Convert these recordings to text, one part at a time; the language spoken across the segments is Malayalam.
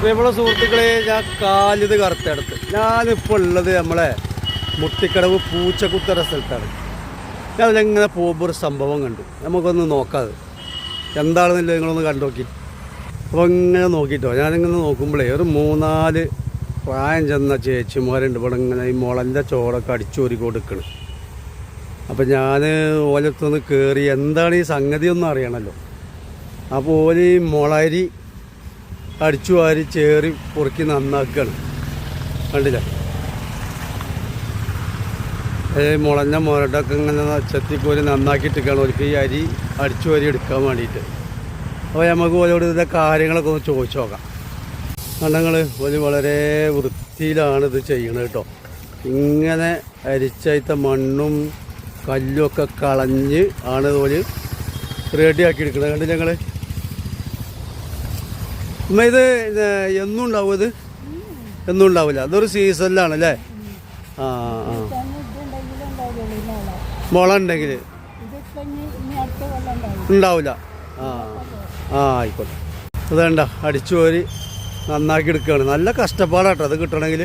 പ്രിയമുള്ള സുഹൃത്തുക്കളെ ഞാൻ കാലിത് കറുത്തെടുത്ത്. ഞാനിപ്പോൾ ഉള്ളത് നമ്മളെ മുട്ടിക്കടവ് പൂച്ചക്കുത്തറ സ്ഥലത്താണ്. ഞാൻ അതിലെങ്ങനെ പോകുമ്പോൾ ഒരു സംഭവം കണ്ടു. നമുക്കൊന്ന് നോക്കാതെ എന്താണെന്നില്ല നിങ്ങളൊന്ന് കണ്ടു നോക്കി അപ്പോൾ ഇങ്ങനെ നോക്കിയിട്ടോ ഞാനിങ്ങനെ നോക്കുമ്പോഴേ ഒരു മൂന്നാൽ പ്രായം ചെന്ന ചേച്ചിമാരുണ്ട്. ഇവിടെ ഇങ്ങനെ ഈ മുളന്റെ ചോറൊക്കെ അടിച്ചോരി കൊടുക്കണം അപ്പം ഞാൻ ഓലത്തുനിന്ന് കയറി എന്താണ് ഈ സംഗതി ഒന്നും അറിയണമല്ലോ അപ്പോൾ ഓൽ ഈ മുളരി അടിച്ചു വാരി ചേറി പൊറുക്കി നന്നാക്കുകയാണ് കണ്ടില്ല? മുളഞ്ഞ മുരടൊക്കെ ഇങ്ങനെ ചെത്തിക്കോരി നന്നാക്കിയിട്ടിരിക്കുകയാണ്. ഓർക്ക് ഈ അരി അടിച്ചു വാരി എടുക്കാൻ വേണ്ടിയിട്ട്. അപ്പോൾ നമുക്ക് ഓരോട് ഇതിന്റെ കാര്യങ്ങളൊക്കെ ഒന്ന് ചോദിച്ചു നോക്കാം. കണ്ടങ്ങൾ ഒരു വളരെ വൃത്തിയിലാണ് ഇത് ചെയ്യണത് കേട്ടോ. ഇങ്ങനെ അരിച്ചയത്ത മണ്ണും കല്ലും ഒക്കെ കളഞ്ഞ് ആണ് ഒരു റെഡിയാക്കി എടുക്കുന്നത് കണ്ടില്ല ഞങ്ങൾ അമ്മ ഇത് എന്നും ഉണ്ടാവും ഇത്? എന്നും ഉണ്ടാവില്ല. അതൊരു സീസണിലാണ് അല്ലേ? ആ മുള ഉണ്ടെങ്കിൽ ഉണ്ടാവില്ല. ആ ആ ആയിക്കോട്ടെ. അതേണ്ട അടിച്ചു പോരി നന്നാക്കി എടുക്കുകയാണ്. നല്ല കഷ്ടപ്പാടാട്ടോ അത് കിട്ടണമെങ്കിൽ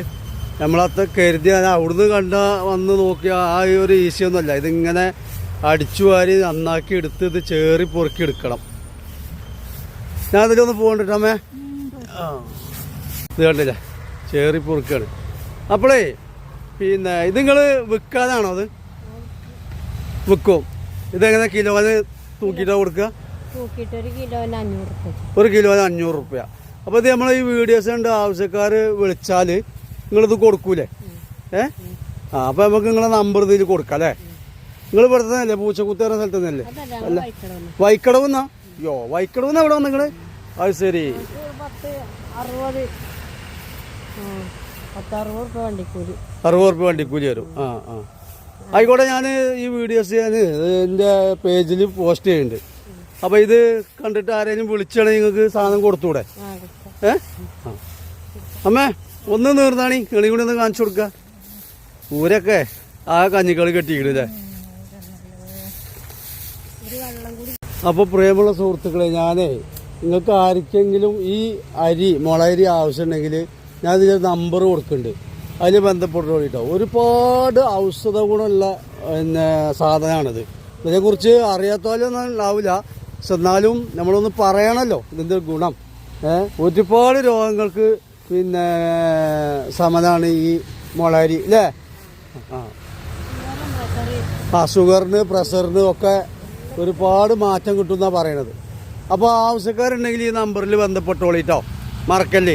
നമ്മളത് കരുതി അവിടുന്ന് കണ്ട വന്ന് നോക്കിയ ആ ഒരു ഈസി ഒന്നുമല്ല ഇതിങ്ങനെ അടിച്ചു വാരി നന്നാക്കി എടുത്ത് ഇത് ചേറി പൊറുക്കി എടുക്കണം. ഞാൻ അതിലൊന്ന് പോകണ്ടിട്ടമ്മേ ആ. ഇത് കണ്ടില്ല? ചേറി പൊറുക്കാണ്. അപ്പോളേ പിന്നെ ഇത് നിങ്ങൾ വിൽക്കാതാണോ അത്? വിൽക്കും ഇതെങ്ങനെ കിലോ? അത് തൂക്കിട്ടാ കൊടുക്കുക ഒരു കിലോന് അഞ്ഞൂറ് റുപ്യ ഒരു കിലോന് അഞ്ഞൂറ് റുപ്യ. അപ്പോൾ ഇത് നമ്മൾ ഈ വീഡിയോസ് കണ്ട് ആവശ്യക്കാർ വിളിച്ചാൽ നിങ്ങളിത് കൊടുക്കൂലേ? ഏ? ആ അപ്പോൾ നമുക്ക് നിങ്ങളെ നമ്പർ ഇതിൽ കൊടുക്കാം അല്ലേ? നിങ്ങൾ ഇവിടെ തന്നെയല്ലേ പൂച്ചക്കുത്തേറ സ്ഥലത്ത് തന്നെയല്ലേ? വൈക്കടന്ന് വൈക്കടവുന്നാ. യോ വൈക്കടവെന്നാ എവിടെ വന്നു നിങ്ങൾ? അത് ശരി. പത്ത് അറുപത്. ആ, പത്ത് അറുപത് റുപ്യ വണ്ടിക്കൂലി. അറുപത് രൂപ വണ്ടിക്കൂലി വരും. ആ ആ. ആയിക്കോട്ടെ ഞാൻ ഈ വീഡിയോസ് ഞാൻ എന്റെ പേജിൽ പോസ്റ്റ് ചെയ്യുന്നുണ്ട്. അപ്പോൾ ഇത് കണ്ടിട്ട് ആരെങ്കിലും വിളിച്ചാണെങ്കിൽ നിങ്ങൾക്ക് സാധനം കൊടുത്തൂടെ. ഏ? അമ്മേ ഒന്ന് നീർന്നാണി. കിളി കൂടി ഒന്ന് കാണിച്ചു കൊടുക്കുക ഊരൊക്കെ ആ കഞ്ഞിക്കളി കെട്ടിയിക്കില്ലേ ഒരു വെള്ളം കൂടി അപ്പോൾ പ്രിയമുള്ള സുഹൃത്തുക്കളെ ഞാനേ നിങ്ങൾക്ക് ആർക്കെങ്കിലും ഈ അരി മുളകരി ആവശ്യമുണ്ടെങ്കിൽ ഞാൻ ഇതിന്റെ നമ്പർ കൊടുക്കുന്നുണ്ട്. അതിൽ ബന്ധപ്പെട്ട് കേട്ടോ ഒരുപാട് ഔഷധ ഗുണമുള്ള പിന്നെ സാധനമാണിത്. ഇതിനെക്കുറിച്ച് അറിയാത്തവരൊന്നും ഉണ്ടാവില്ല. പക്ഷെ എന്നാലും നമ്മളൊന്ന് പറയണമല്ലോ ഇതിന്റെ ഗുണം. ഒരുപാട് രോഗങ്ങൾക്ക് പിന്നെ സമനാണ് ഈ മുളകരി അല്ലേ? ആ. ഷുഗറിന് പ്രഷറിന് ഒക്കെ ഒരുപാട് മാറ്റം കിട്ടുമെന്നാണ് പറയണത്. അപ്പോൾ ആവശ്യക്കാരുണ്ടെങ്കിൽ ഈ നമ്പറിൽ ബന്ധപ്പെട്ടോളിട്ടോ. മറക്കല്ലേ?